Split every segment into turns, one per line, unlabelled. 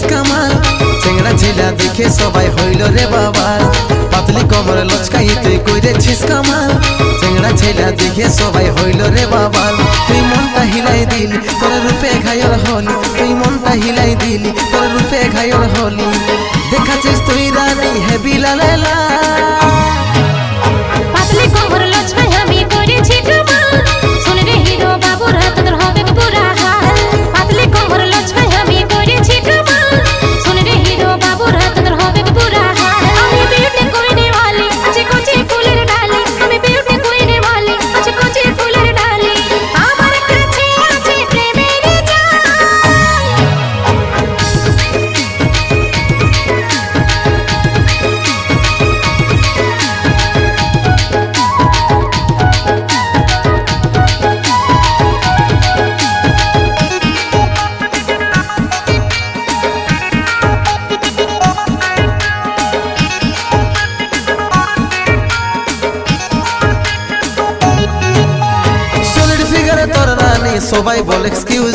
বেশ কামাল। চেংড়া ছেলা দেখে সবাই হইল রে বাবার পাতলি কমর লচকাই তুই কইরেছিস কামাল। চেংড়া ছেলা দেখে সবাই হইল রে বাবার তুই মনটা হিলাই দিলি, তোর রূপে ঘায়ল হলি। তুই মনটা হিলাই দিলি, তোর রূপে ঘায়ল হলি। দেখাছিস তুই রানী হে বিলালেলা। সবাই বল এক্সকিউজ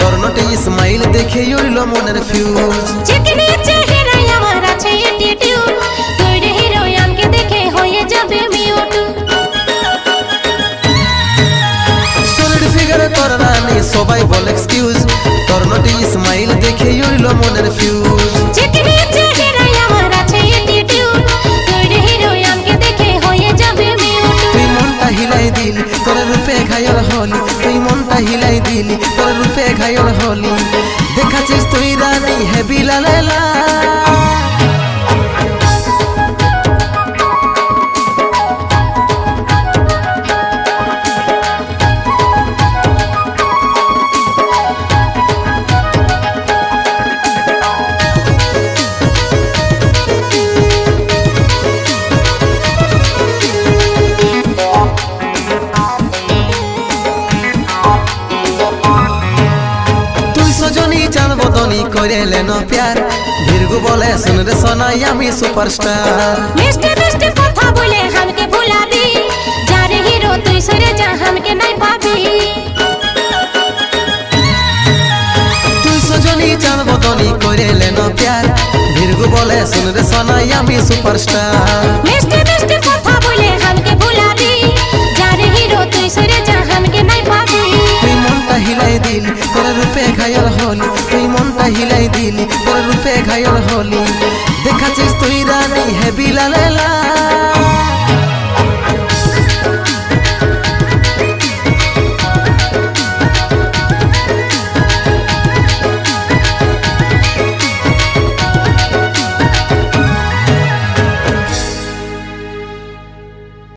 তোর নোটে স্মাইল দেখে উড়ল মনের ফিউজ
চিকনি চেহারায় আমার আছে অ্যাটিটিউড তুই রে হিরো দেখে হয়ে যাবে মিউট
সলিড ফিগারে তোর রানী সবাই বল এক্সকিউজ তোর নোটে স্মাইল দেখে উড়ল মনের ফিউজ
চিকনি চেহারায় আমার আছে অ্যাটিটিউড তুই রে হিরো দেখে হয়ে যাবে মিউট
তুই মনটা হিলাই দিলি তোর রূপে ঘায়ল হলি। তোর রূপে ঘায়ল হলি। দেখাছিস তুই রানী হে লালেলা সজনী চাঁদ বদনী করে লেন প্যার। ভিরগু বলে শুন রে সোনাই আমি সুপারস্টার।
মিষ্টি মিষ্টি কথা বলে আমাকে ভুলাবি। যারে হিরো তুই সরে যা আমাকে নাই পাবি।
তুই সজনী চাঁদ বদনী করে লেন প্যার। ভিরগু বলে শুন রে সোনাই আমি সুপারস্টার।
মিষ্টি মিষ্টি কথা বলে আমাকে ভুলাবি। যারে হিরো তুই সরে যা
বলি। দেখাচ্ছিস তুই রানী হেবি লালেলা